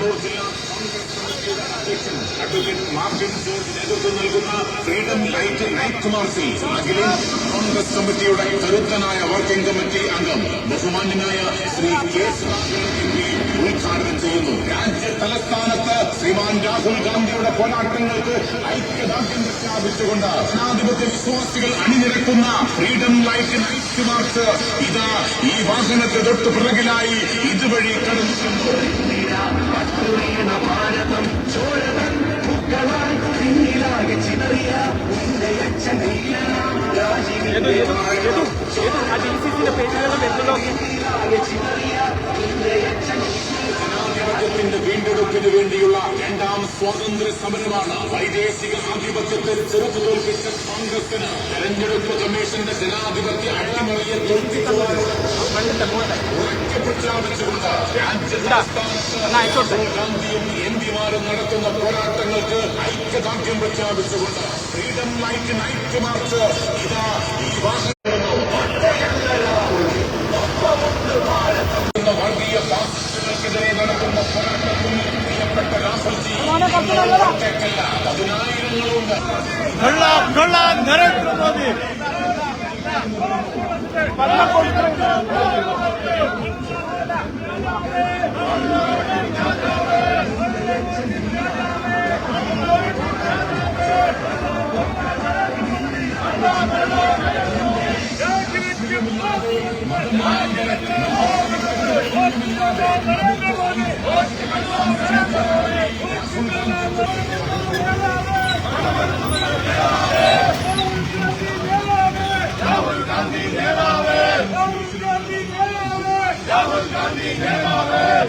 കണ്ണൂർ ജില്ലാ അഡ്വക്കേറ്റ് മാർട്ടിൻ ജോർജ് നേതൃത്വം നൽകുന്ന ഫ്രീഡം ലൈറ്റ് നൈറ്റ് മാർച്ചിൽ അഖിലേന്ത്യാ കോൺഗ്രസ് കമ്മിറ്റിയുടെ കരുത്തനായ വർക്കിംഗ് കമ്മിറ്റി അംഗം ബഹുമാന്യനായ ശ്രീ കെ ഉദ്ഘാടനം ചെയ്യുന്നു രാജ്യ തലസ്ഥാനത്ത് ശ്രീമാൻ രാഹുൽ ഗാന്ധിയുടെ പോരാട്ടങ്ങൾക്ക് ഐക്യദാർഢ്യം പ്രഖ്യാപിച്ചുകൊണ്ട് ജനാധിപത്യ വിശ്വാസികൾ അണിനിരക്കുന്ന ഫ്രീഡം ലൈറ്റ് നൈറ്റ് മാർച്ച് ഇതാ ഈ വാഹനത്തെ തൊട്ട് പിറകിലായി ഇതുവഴി കടന്നു ഏതു ഭാരതം ഏതു ഏതു പിന്നിലാകെ ചിതറിയ സി സിയുടെ രാജീവിന്റെ വരുന്നല്ലോ വേണ്ടിയുള്ള രണ്ടാം സ്വാതന്ത്ര്യ സമരമാണ് വൈദേശിക ആധിപത്യത്തിൽ ചെറുത്തു തോൽപ്പിച്ച കോൺഗ്രസിന് തെരഞ്ഞെടുപ്പ് കമ്മീഷന്റെ ജനാധിപത്യ അട്ടിമറിയെ തോൽപ്പിക്കുന്നതിനോട് ഉറക്കെ പ്രഖ്യാപിച്ചുകൊണ്ട് ഗാന്ധിയും എം പിമാരും നടത്തുന്ന പോരാട്ടങ്ങൾക്ക് ഐക്യദാർഢ്യം പ്രഖ്യാപിച്ചുകൊണ്ട് ഫ്രീഡം ലൈറ്റ് നൈറ്റ് മാർച്ച്. ഇതാ ഈ വാഹനം Pralhad Pralhad Narendra Modi Thank you. Rahull Gandhi, Jai Bharat!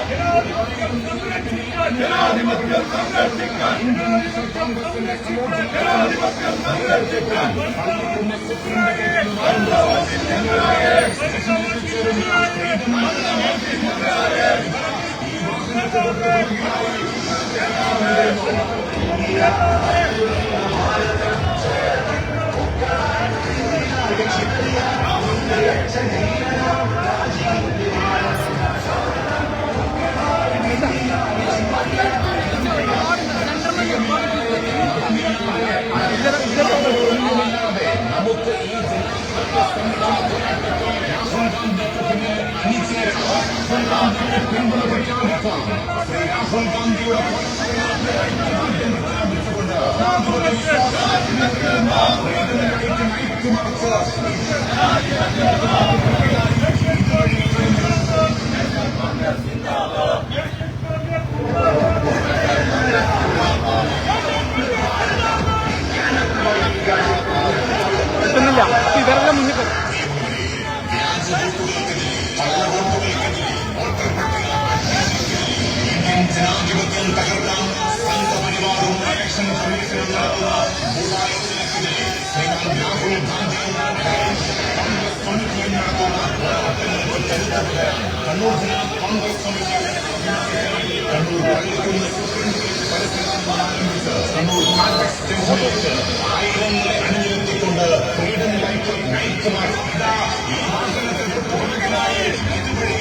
ജനാധിപത്യം സംരക്ഷിക്കാൻ ജനാധിപത്യം സംരക്ഷിക്കാൻ ജനാധിപത്യം സംരക്ഷിക്കാൻ നമുക്ക് ഈ मोदी രാഹുൽ ഗാന്ധിയുടെ കിട്ടുന്നില്ല ഇവരുടെ മുന്നിൽ മുഴുവൻ തകർക്കാൻ സംഘപരിവാറും ആക്ഷൻ സർവീസിൽ നടത്തുന്ന ഗൂഢാലോചനക്കെതിരെ ശ്രീമാൻ രാഹുൽ ഗാന്ധിയും കോൺഗ്രസ് കമ്മിറ്റിയും നടത്തുന്ന ഒരു ചരിത്ര പകരം കണ്ണൂർ ജില്ലാ കോൺഗ്രസ് കമ്മിറ്റിയുടെ കണ്ണൂർ പള്ളിക്കുന്ന ക്രിസ്ത്യൻസിലേക്ക് പരിശ്രമം ആരംഭിച്ച് കണ്ണൂർ മാർക്കറ്റ് ജംഗ്ഷനിലേക്ക് ആയിരങ്ങളെ അണിനിരത്തിക്കൊണ്ട് ഫ്രീഡം ലൈഫ് നയിക്കുമാർ ഈ വാഹനത്തിൽ പുറകിലായി ഇതുവഴി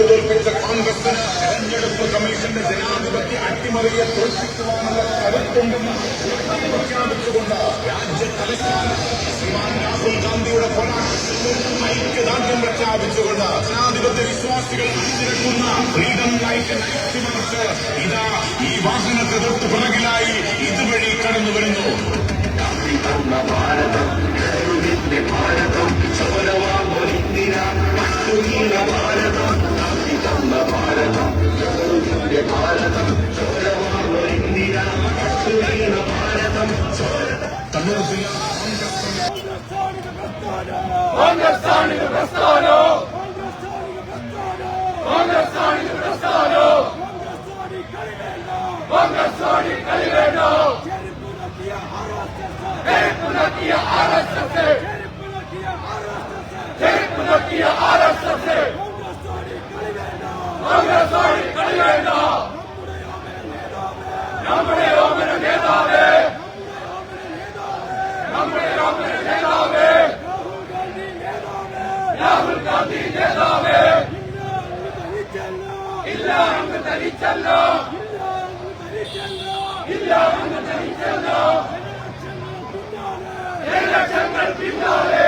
തോൽപ്പിച്ച കോൺഗ്രസിന് തെരഞ്ഞെടുപ്പ് കമ്മീഷന്റെ ജനാധിപത്യ അട്ടിമറിയെ തോൽപ്പിക്കുവാനുള്ള കരുത്തുണ്ടെന്ന് പ്രഖ്യാപിച്ചുകൊണ്ട് രാജ്യതലസ്ഥാന ശ്രീമാൻ രാഹുൽ ഗാന്ധിയുടെ പോരാട്ടത്തിൽ ഐക്യദാർഢ്യം പ്രഖ്യാപിച്ചുകൊണ്ട് ജനാധിപത്യ വിശ്വാസികൾ അണിനിരക്കുന്ന ഫ്രീഡം ലൈഫ് അട്ടിമറിച്ച് ഇതാ ഈ വാഹനത്തെ തൊട്ട് പിറകിലായി ഇതുവഴി കടന്നു വരുന്നു ഭാരതം ജില്ലാ കോൺഗ്രസ് സാണിക പ്രസ്ഥാനോ കോൺഗ്രസ് സാണിക പ്രസ്ഥാനോ കോൺഗ്രസ് സാണി കളിവേണ്ടോ? ചെരുപ്പ് നക്കിയ ആർ എസ് എസ് ചെരുപ്പ് നക്കിയ ആർ എസ് എസ് കോൺഗ്രസ് സാണി കളിവേണ്ടോ ഓമന നേതാവേ നമ്മുടെ ഓമന നേതാവേ രാഹുൽ ഗാന്ധി നേതാവേ ഇല്ല അങ്ങ് തരിച്ചല്ലോ ലക്ഷങ്ങൾ പിന്നാലെ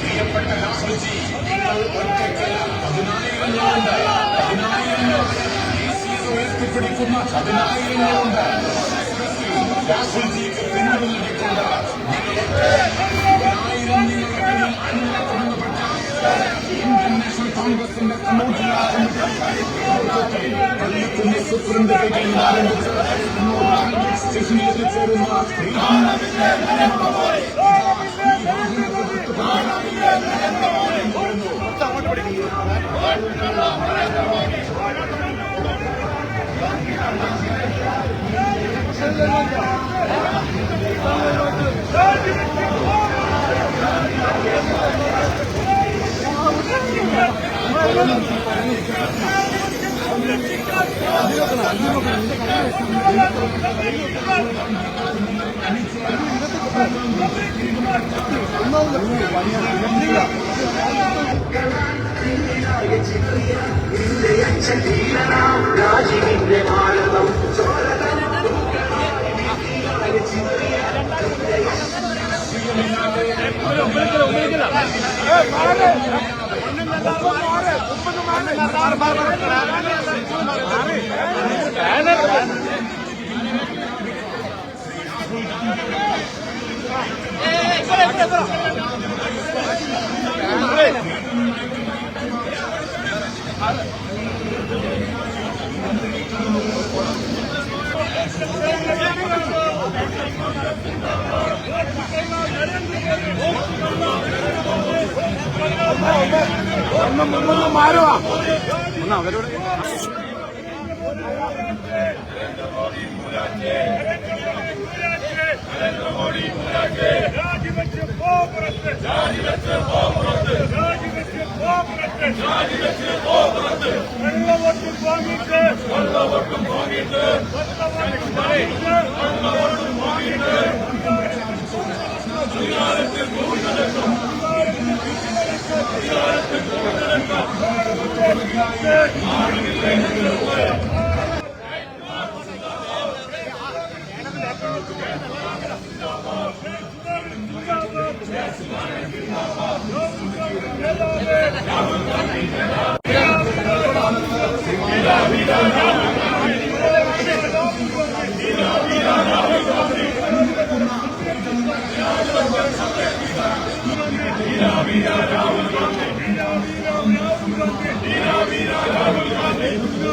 പ്രിയപ്പെട്ട രാഹുൽജി നിങ്ങൾ ഒറ്റയ്ക്കല്ല പതിനായിരങ്ങളുണ്ട് പതിനായിരങ്ങൾ ഉയർത്തിപ്പിടിക്കുന്ന പതിനായിരങ്ങളുണ്ട് പിന്തുണ നൽകിക്കൊണ്ട് ഇന്ത്യൻ നാഷണൽ കോൺഗ്രസിന്റെ കണ്ണൂർ ജില്ലാ കമ്മിറ്റി പള്ളിക്കുന്ന് സൂപ്രണ്ട് കൈകളിൽ ആരംഭിച്ച് കണ്ണൂർ റാൽവേ സ്റ്റേഷനിൽ എത്തിച്ചേരുന്ന ശ്രീരാം രാജിവെച്ച് പോ പുറത്ത് Hey, hey, hey, രാജിവെച്ച് പോ പുറത്ത് വെള്ളവോട്ടും വാങ്ങിയിട്ട് വെള്ളവോട്ടും വാങ്ങിയിട്ട് വെള്ളവോട്ടും വാങ്ങിയിട്ട് വെള്ളവോട്ടും വാങ്ങിയിട്ട് മുന്നോട്ട്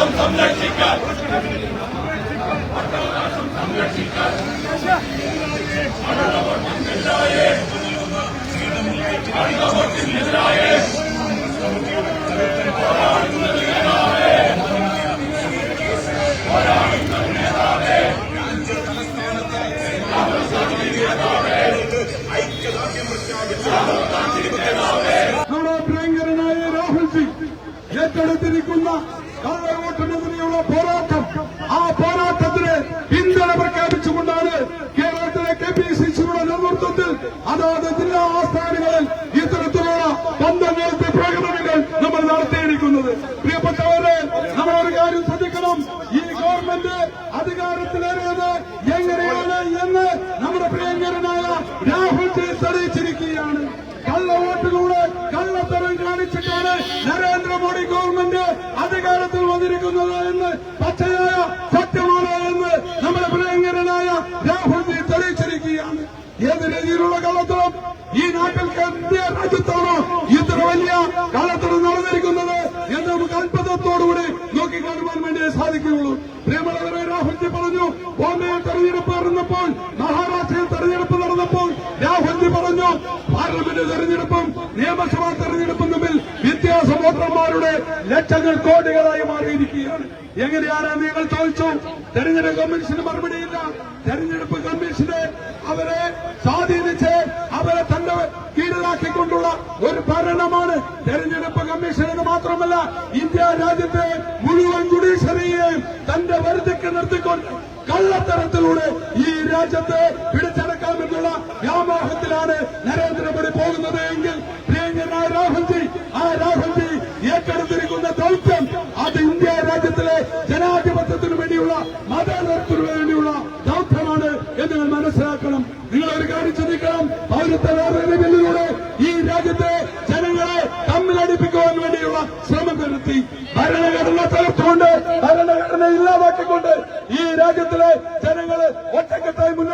വരും അതുകൊണ്ടില്ലേ വണ്ടിയുടെ ഫോട്ടോ നമ്മുടെ പ്രിയങ്കരനായ രാഹുൽജി ഏറ്റെടുത്തിരിക്കുന്ന കള്ളവോട്ടിനെതിരെയുള്ള പോരാട്ടം. ആ പോരാട്ടത്തിന് പിന്തുണ പ്രഖ്യാപിച്ചുകൊണ്ടാണ് കേരളത്തിലെ കെ പി സി സിയുടെ നേതൃത്വത്തിൽ അതാത് ജില്ലാ ആസ്ഥാനങ്ങളിൽ ഇത്തരത്തിലുള്ള പന്തങ്ങൾക്ക് പ്രകടനങ്ങൾ നമ്മൾ നടത്തിയിരിക്കുന്നത്. പ്രിയപ്പെട്ടവരെ നമ്മൾ ഒരു കാര്യം ശ്രദ്ധിക്കണം. ഈ ഗവൺമെന്റ് അധികാരത്തിലേറിയത് എങ്ങനെയാണ് എന്ന് നമ്മുടെ പ്രിയങ്കരനായ രാഹുൽ തെളിയിച്ചിരിക്കുകയാണ് നരേന്ദ്രമോദി ഗവൺമെന്റ് അധികാരത്തിൽ വന്നിരിക്കുന്നത് എന്ന് പച്ചയായ സത്യമാണ് എന്ന് നമ്മുടെ പ്രിയങ്കരനായ രാഹുൽജി തെളിയിച്ചിരിക്കുകയാണ്. ഏത് രീതിയിലുള്ള കള്ളത്തരം? ഈ നാട്ടിൽ ഇന്ത്യ രാജ്യത്താണോ ഇത്ര വലിയ കള്ളത്തരം നടന്നിരിക്കുന്നത് എന്ന് നമുക്ക് അത്ഭുതത്തോടുകൂടി നോക്കിക്കാണുവാൻ വേണ്ടി സാധിക്കുകയുള്ളൂ. പ്രിയമുള്ളവരെ രാഹുൽജി പറഞ്ഞു ബോംബെയിൽ തെരഞ്ഞെടുപ്പ് നടന്നപ്പോൾ മഹാരാഷ്ട്രയിൽ തെരഞ്ഞെടുപ്പ് നടന്നപ്പോൾ രാഹുൽജി പറഞ്ഞു പാർലമെന്റ് തെരഞ്ഞെടുപ്പും നിയമസഭാ തെരഞ്ഞെടുപ്പും വോട്ടർമാരുടെ ലക്ഷങ്ങൾ കോടികളായി മാറിയിരിക്കുകയാണ്. എങ്ങനെയാണ് നിങ്ങൾ ചോദിച്ചു? തെരഞ്ഞെടുപ്പ് കമ്മീഷന് മറുപടിയില്ല. തെരഞ്ഞെടുപ്പ് കമ്മീഷനെ അവരെ സ്വാധീനിച്ച് അവരെ തന്റെ കീഴിലാക്കിക്കൊണ്ടുള്ള ഒരു ഭരണമാണ് തെരഞ്ഞെടുപ്പ് കമ്മീഷൻ എന്ന് മാത്രമല്ല ഇന്ത്യ രാജ്യത്തെ മുഴുവൻ ജുഡീഷ്യറിയെയും തന്റെ വരുതിക്ക് നിർത്തിക്കൊണ്ട് കള്ളത്തരത്തിലൂടെ ഈ രാജ്യത്തെ പിടിച്ചടക്കാമെന്നുള്ള വ്യാമോഹത്തിലാണ് ജനാധിപത്യത്തിനു വേണ്ടിയുള്ള മതേതരത്തിനു വേണ്ടിയുള്ള ദൗത്യമാണ് എന്ന് നിങ്ങൾ മനസ്സിലാക്കണം. നിങ്ങൾ ഒരു കാര്യം ചിന്തിക്കണം. പൗരത്വ ഭേദഗതി ബില്ലിലൂടെ ഈ രാജ്യത്തെ ജനങ്ങളെ തമ്മിലടിപ്പിക്കുവാൻ വേണ്ടിയുള്ള ശ്രമം നടത്തി. ഭരണഘടന തകർത്തുകൊണ്ട് ഭരണഘടന ഇല്ലാതാക്കിക്കൊണ്ട് ഈ രാജ്യത്തിലെ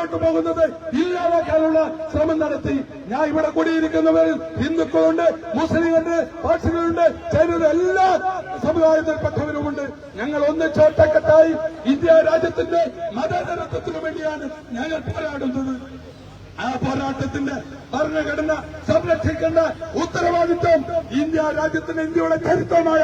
മുന്നോട്ട് പോകുന്നത് ഇല്ലാതാക്കാനുള്ള ശ്രമം നടത്തി. ഞാൻ ഇവിടെ കൂടിയിരിക്കുന്നവരിൽ ഹിന്ദുക്കളുണ്ട് മുസ്ലിമുണ്ട് പാർട്ടികളുണ്ട് ചൈനയുടെ എല്ലാ സമുദായത്തിൽപ്പെട്ടവരുമുണ്ട് ഞങ്ങൾ ഒന്നിച്ചോട്ടക്കെട്ടായി ഇന്ത്യ രാജ്യത്തിന്റെ മതനിരത്വത്തിനു വേണ്ടിയാണ് ഞങ്ങൾ പോരാടുന്നത്. ആ പോരാട്ടത്തിന്റെ ഭരണഘടന സംരക്ഷിക്കേണ്ട ഉത്തരവാദിത്വം ഇന്ത്യ രാജ്യത്തിന് ഇന്ത്യയുടെ ചരിത്രമായ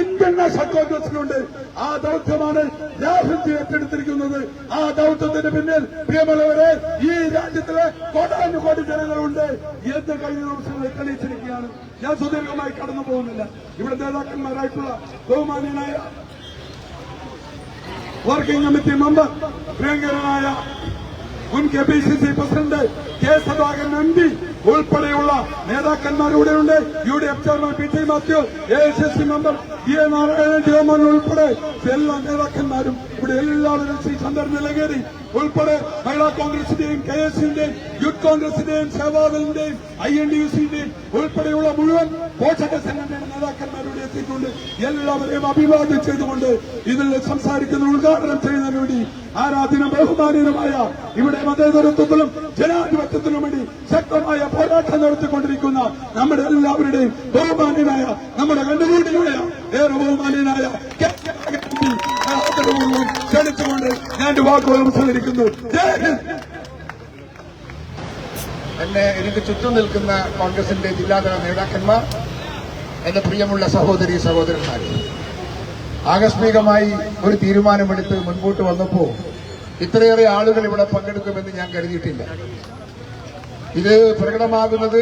ഇന്ത്യൻ നാഷണൽ കോൺഗ്രസിനുണ്ട്. ആ ദൗത്യമാണ് രാഹുൽജി ഏറ്റെടുത്തിരിക്കുന്നത് ആ ദൗത്യത്തിന് പിന്നിൽ. പ്രിയമുള്ളവരെ ഈ രാജ്യത്തിലെ കോടാനുകോടി ജനങ്ങളുണ്ട്. എന്ന് കഴിഞ്ഞ ദിവസങ്ങളിൽ തെളിയിച്ചിരിക്കുകയാണ്. ഞാൻ സുദീർഘമായി കടന്നു പോകുന്നില്ല. ഇവിടെ നേതാക്കന്മാരായിട്ടുള്ള ബഹുമാന്യനായ വർക്കിംഗ് കമ്മിറ്റി മെമ്പർ പ്രിയങ്കരനായ മുൻ K P C C president K Sadakaran M P ഉൾപ്പെടെയുള്ള നേതാക്കന്മാർ ഇവിടെയുണ്ട് U D F chairman P T Mathew A S S C member E A Narayanan chairman ഉൾപ്പെടെ എല്ലാ നേതാക്കന്മാരും ഇവിടെ എല്ലാവരും ശ്രീ ചന്ദ്രൻ നിലകേരി ഉൾപ്പെടെ മഹിളാ കോൺഗ്രസിന്റെയും കെ എസ് സിന്റെയും യൂത്ത് കോൺഗ്രസിന്റെയും സേവാദളിന്റെയും ഐ എൻ ഡി യു സിന്റെയും ഉൾപ്പെടെയുള്ള മുഴുവൻ പോഷക സംഘടനയുടെ നേതാക്കന്മാരോട് എത്തിയിട്ടുണ്ട് എല്ലാവരെയും അഭിവാദ്യം ചെയ്തുകൊണ്ട് ഇതിൽ സംസാരിക്കുന്ന ഉദ്ഘാടനം ചെയ്യുന്നതിന് വേണ്ടി ആരാധന ബഹുമാനീയമായ ഇവിടെ മതേതരത്വത്തിലും ജനാധിപത്യത്തിനും വേണ്ടി ശക്തമായ പോരാട്ടം നടത്തിക്കൊണ്ടിരിക്കുന്ന നമ്മുടെ എല്ലാവരുടെയും ബഹുമാനീയനായ നമ്മുടെ കണ്ടുകൂടിയായ ഏറെ ബഹുമാനീയനായ കെ. എന്റെ വാക്കുകൾ ഹിന്ദ്. എന്നെ എനിക്ക് ചുറ്റും നിൽക്കുന്ന കോൺഗ്രസിന്റെ ജില്ലാതല നേതാക്കന്മാർ എന്റെ പ്രിയമുള്ള സഹോദരി സഹോദരന്മാർ ആകസ്മികമായി ഒരു തീരുമാനമെടുത്ത് മുൻപോട്ട് വന്നപ്പോൾ ഇത്രയേറെ ആളുകൾ ഇവിടെ പങ്കെടുക്കുമെന്ന് ഞാൻ കരുതിയിട്ടില്ല. ഇത് പ്രകടമാകുന്നത്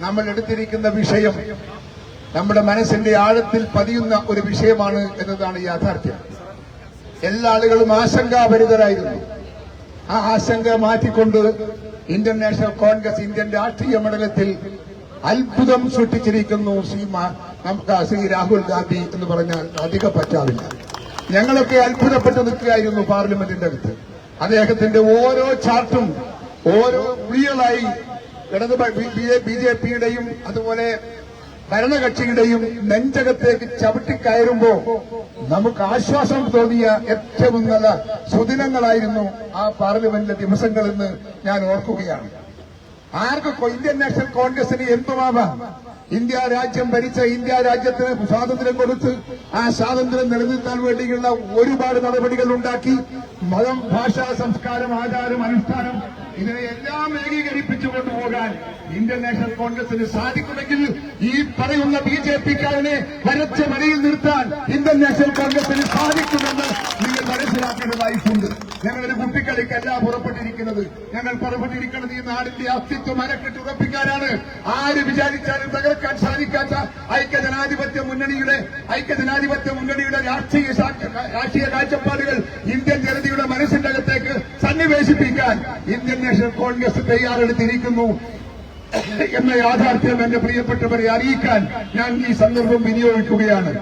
നമ്മൾ എടുത്തിരിക്കുന്ന വിഷയം നമ്മുടെ മനസ്സിന്റെ ആഴത്തിൽ പതിയുന്ന ഒരു വിഷയമാണ് എന്നതാണ് യാഥാർത്ഥ്യം. എല്ലാ ആളുകളും ആശങ്കാഭരിതരായിരുന്നു. ആ ആശങ്ക മാറ്റിക്കൊണ്ട് ഇന്ത്യൻ നാഷണൽ കോൺഗ്രസ് ഇന്ത്യൻ രാഷ്ട്രീയ മണ്ഡലത്തിൽ അത്ഭുതം സൃഷ്ടിച്ചിരിക്കുന്നു ശ്രീ നമുക്ക് ശ്രീ രാഹുൽ ഗാന്ധി എന്ന് പറഞ്ഞാൽ അധിക പറ്റാവില്ല ഞങ്ങളൊക്കെ അത്ഭുതപ്പെട്ടു നിൽക്കുകയായിരുന്നു പാർലമെന്റിന്റെ അടുത്ത്. അദ്ദേഹത്തിന്റെ ഓരോ ചാർട്ടും ഓരോ പുലികളായി ഇടത് ബി ജെ പിയുടെയും അതുപോലെ ഭരണകക്ഷിയുടെയും നെഞ്ചകത്തേക്ക് ചവിട്ടിക്കയറുമ്പോ നമുക്ക് ആശ്വാസം തോന്നിയ ഏറ്റവും നല്ല സുദിനങ്ങളായിരുന്നു ആ പാർലമെന്റിലെ ദിവസങ്ങളെന്ന് ഞാൻ ഓർക്കുകയാണ്. ആർക്കൊക്കെ ഇന്ത്യൻ നാഷണൽ കോൺഗ്രസിന് എന്തുമാവാം ഇന്ത്യ രാജ്യം ഭരിച്ച ഇന്ത്യ രാജ്യത്തിന് സ്വാതന്ത്ര്യം കൊടുത്ത് ആ സ്വാതന്ത്ര്യം നിലനിർത്താൻ വേണ്ടിയുള്ള ഒരുപാട് നടപടികൾ ഉണ്ടാക്കി. മതം ഭാഷ സംസ്കാരം ആചാരം അനുഷ്ഠാനം ഇതിനെ എല്ലാം ഏകീകരിപ്പിച്ചു കൊണ്ടുപോകാൻ ഇന്ത്യൻ നാഷണൽ കോൺഗ്രസിന് സാധിക്കുമെങ്കിൽ ഈ പറയുന്ന ബി ജെ പിക്കാരനെ വരച്ച വരയിൽ നിർത്താൻ ഇന്ത്യൻ നാഷണൽ കോൺഗ്രസിന് സാധിക്കുമെന്ന് നിങ്ങൾ മനസ്സിലാക്കേണ്ടതായിട്ടുണ്ട്. ഞങ്ങളൊരു കുട്ടിക്കളിക്കല്ല പുറപ്പെട്ടിരിക്കുന്നത്. ഞങ്ങൾ പുറപ്പെട്ടിരിക്കുന്നത് ഈ നാടിന്റെ അസ്തിത്വം അരക്കെട്ട് ഉറപ്പിക്കാനാണ്. ആര് വിചാരിച്ചാലും തകർക്കാൻ സാധിക്കാത്ത ഐക്യജനാധിപത്യ മുന്നണിയുടെ ഐക്യജനാധിപത്യ മുന്നണിയുടെ രാഷ്ട്രീയ രാഷ്ട്രീയ കാഴ്ചപ്പാടുകൾ ഇന്ത്യൻ ജനതയുടെ മനസ്സിന്റെ അകത്തേക്ക് സന്നിവേശിപ്പിക്കാൻ ഇന്ത്യൻ നാഷണൽ കോൺഗ്രസ് തയ്യാറെടുത്തിരിക്കുന്നു. എന്ന യാഥാർത്ഥ്യം എന്റെ പ്രിയപ്പെട്ടവരെ അറിയിക്കാൻ ഞാൻ ഈ സന്ദർഭം വിനിയോഗിക്കുകയാണ്.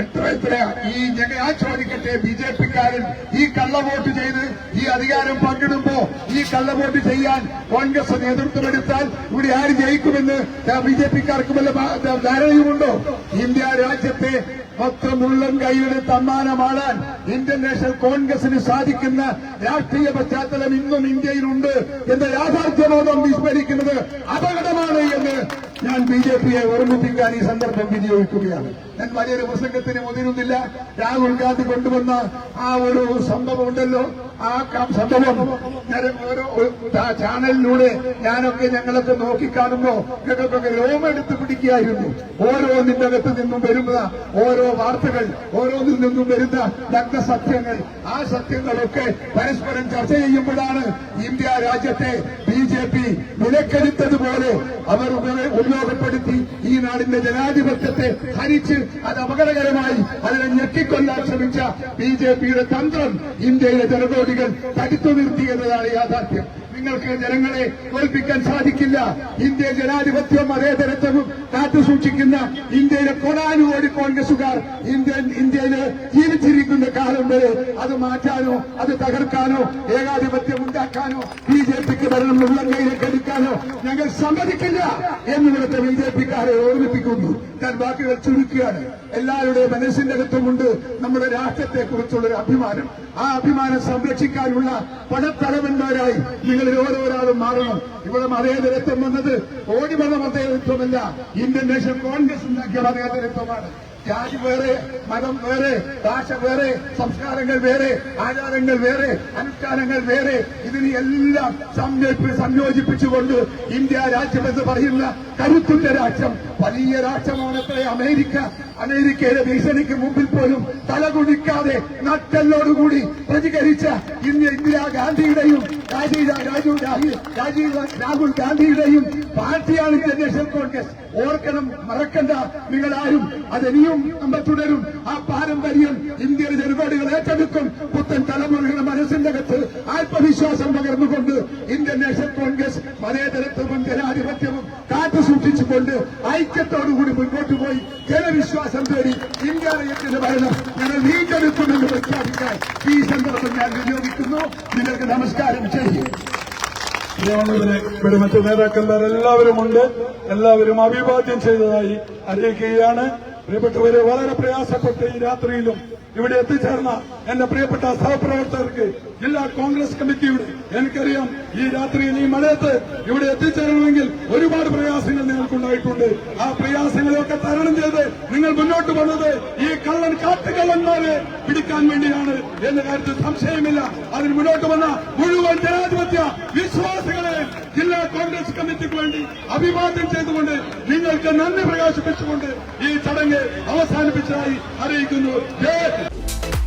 എത്ര എത്ര ഈ ഞാൻ ചോദിക്കട്ടെ ബി ജെ പിക്കാരൻ ഈ കള്ളവോട്ട് ചെയ്ത് ഈ അധികാരം പങ്കിടുമ്പോ ഈ കള്ളവോട്ട് ചെയ്യാൻ കോൺഗ്രസ് നേതൃത്വമെടുത്താൽ ഇവിടെ ആര് ജയിക്കുമെന്ന് ബി ജെ പിക്കാർക്ക് വല്ല ധാരണയുമുണ്ടോ? ഇന്ത്യ രാജ്യത്തെ മൊത്തം ഉള്ളം കൈയുടെ തമ്മാനമാടാൻ ഇന്ത്യൻ നാഷണൽ കോൺഗ്രസിന് സാധിക്കുന്ന രാഷ്ട്രീയ പശ്ചാത്തലം ഇന്നും ഇന്ത്യയിലുണ്ട് എന്ന യാഥാർത്ഥ്യബോധം വിസ്മരിക്കുന്നത് അപകടമാണ് എന്ന് ഞാൻ ബി ജെ പിയെ ഓർമ്മിപ്പിക്കാൻ ഈ സന്ദർഭം വിനിയോഗിക്കുകയാണ്. ഞാൻ വലിയൊരു പ്രസംഗത്തിന് മുതിരുന്നില്ല. രാഹുൽ ഗാന്ധി കൊണ്ടുവന്ന ആ ഒരു സംഭവം ഉണ്ടല്ലോ ആ സംഭവം ഞാൻ ഓരോ ചാനലിലൂടെ ഞാനൊക്കെ ഞങ്ങളൊക്കെ നോക്കിക്കാണുമ്പോ ഞങ്ങൾക്കൊക്കെ രോമെടുത്ത് പിടിക്കുകയായിരുന്നു. ഓരോന്നിന്റെ അകത്ത് നിന്നും വരുന്ന ഓരോ വാർത്തകൾ ഓരോന്നിൽ നിന്നും വരുന്ന രക്തസത്യങ്ങൾ സത്യങ്ങൾ ആ സത്യങ്ങളൊക്കെ പരസ്പരം ചർച്ച ചെയ്യുമ്പോഴാണ് ഇന്ത്യ രാജ്യത്തെ ജെ പി വിലക്കെടുത്തതുപോലെ അവർ ഉപയോഗപ്പെടുത്തി ഈ നാടിന്റെ ജനാധിപത്യത്തെ ഹരിച്ച് അത് അപകടകരമായി അതിനെ ഞെക്കിക്കൊല്ലാൻ ശ്രമിച്ച ബി ജെ പിയുടെ തന്ത്രം ഇന്ത്യയിലെ ജനകോടികൾ തടുത്തു നിർത്തി എന്നതാണ് യാഥാർത്ഥ്യം. നിങ്ങൾക്ക് ജനങ്ങളെ തോൽപ്പിക്കാൻ സാധിക്കില്ല. ഇന്ത്യ ജനാധിപത്യവും അതേ തരത്തവും കാത്തുസൂക്ഷിക്കുന്ന ഇന്ത്യയിലെ കോടാനുകോടി കോൺഗ്രസുകാർ ഇന്ത്യൻ ഇന്ത്യയിൽ ജീവിച്ചിരിക്കുന്ന കാലം വരെ അത് മാറ്റാനോ അത് തകർക്കാനോ ഏകാധിപത്യം ഉണ്ടാക്കാനോ ബി ജെ പിക്ക് ഭരണം ഉള്ള കയ്യിലേക്ക് എടുക്കാനോ ഞങ്ങൾ സമ്മതിക്കില്ല എന്ന് ഇവിടുത്തെ ബി ജെ പിക്കാരെ ഓർമ്മിപ്പിക്കുന്നു. ഞാൻ വാക്കുകൾ ചുരുക്കുകയാണ്. എല്ലാവരുടെയും മനസ്സിന്റെ അകത്തുമുണ്ട് നമ്മുടെ രാഷ്ട്രത്തെ കുറിച്ചുള്ള ഒരു അഭിമാനം. ആ അഭിമാനം സംരക്ഷിക്കാനുള്ള പടത്തലവന്മാരായി നിങ്ങളിൽ ഓരോരാളും മാറണം. ഇവിടെ മതേതരത്വം വന്നത് ഓടി വന്ന മതേതരത്വമല്ല ഇന്ത്യൻ നാഷണൽ കോൺഗ്രസ് ഉണ്ടാക്കിയ മതേതരത്വമാണ്. ജാതി വേറെ മതം വേറെ ഭാഷ വേറെ സംസ്കാരങ്ങൾ വേറെ ആചാരങ്ങൾ വേറെ അനുഷ്ഠാനങ്ങൾ വേറെ. ഇതിനെല്ലാം സംയോജി- സംയോജിപ്പിച്ചുകൊണ്ട് ഇന്ത്യ രാജ്യമെന്ന് പറയുന്ന കരുത്തുറ്റ രാജ്യം വലിയ രാഷ്ട്രമാണത്രേ അമേരിക്ക. അമേരിക്കയുടെ ഭീഷണിക്ക് മുമ്പിൽ പോലും തലകുടിക്കാതെ നട്ടെല്ലോടുകൂടി പ്രതികരിച്ച ഇന്ന് ഇന്ദിരാഗാന്ധിയുടെയും രാജീവ് രാജീവ് രാജീവ് രാഹുൽ ഗാന്ധിയുടെയും പാർട്ടിയാണ് ഇന്ത്യൻ നാഷണൽ കോൺഗ്രസ്. ഓർക്കണം മറക്കണ്ട നിങ്ങൾ ആരും അതിനിയും നമ്മൾ തുടരും. ആ പാരമ്പര്യം ഇന്ത്യയുടെ ജനകോടികൾ ഏറ്റെടുക്കും. പുത്തൻ തലമുറകളുടെ മനസ്സിന്റെ അകത്ത് ആത്മവിശ്വാസം പകർന്നുകൊണ്ട് ഇന്ത്യൻ നാഷണൽ കോൺഗ്രസ് മതേതരത്വവും ജനാധിപത്യവും കാത്തു സൂക്ഷിച്ചുകൊണ്ട് ഐക്യത്തോടുകൂടി മുൻപോട്ട് പോയി. ജനവിശ്വാസം തേടി ഇന്ത്യ രാജ്യത്തിന്റെ ഭരണം ഞങ്ങൾ വീണ്ടെടുക്കുമെന്ന് പ്രഖ്യാപിക്കാൻ ഈ സന്ദർഭം ഞാൻ വിനിയോഗിക്കുന്നു. നിങ്ങൾക്ക് നമസ്കാരം. ചെയ്യും ഇവിടെ മറ്റു നേതാക്കന്മാർ എല്ലാവരും ഉണ്ട് എല്ലാവരും അഭിവാദ്യം ചെയ്തതായി അറിയിക്കുകയാണ്. പ്രിയപ്പെട്ടവരെ വളരെ പ്രയാസപ്പെട്ട് ഈ രാത്രിയിലും ഇവിടെ എത്തിച്ചേർന്ന എന്റെ പ്രിയപ്പെട്ട സഹപ്രവർത്തകർക്ക് ജില്ലാ കോൺഗ്രസ് കമ്മിറ്റിയുടെ എനിക്കറിയാം ഈ രാത്രിയിൽ ഈ മഴയത്ത് ഇവിടെ എത്തിച്ചേരണമെങ്കിൽ ഒരുപാട് പ്രയാസങ്ങൾ നിങ്ങൾക്കുണ്ടായിട്ടുണ്ട്. ആ പ്രയാസങ്ങളെയൊക്കെ തരണം ചെയ്ത് നിങ്ങൾ മുന്നോട്ട് വന്നത് ഈ കള്ളൻ കാട്ടുകള്ളന്മാരെ പിടിക്കാൻ വേണ്ടിയാണ് എന്ന കാര്യത്തിൽ സംശയമില്ല. അതിന് മുന്നോട്ട് വന്ന മുഴുവൻ ജനാധിപത്യ വിശ്വാസികളെ ജില്ലാ കോൺഗ്രസ് കമ്മിറ്റിക്ക് വേണ്ടി അഭിവാദ്യം ചെയ്തുകൊണ്ട് നിങ്ങൾക്ക് നന്ദി പ്രകാശിപ്പിച്ചുകൊണ്ട് ഈ ചടങ്ങ് അവസാനിപ്പിച്ചതായി അറിയിക്കുന്നു. Yeah.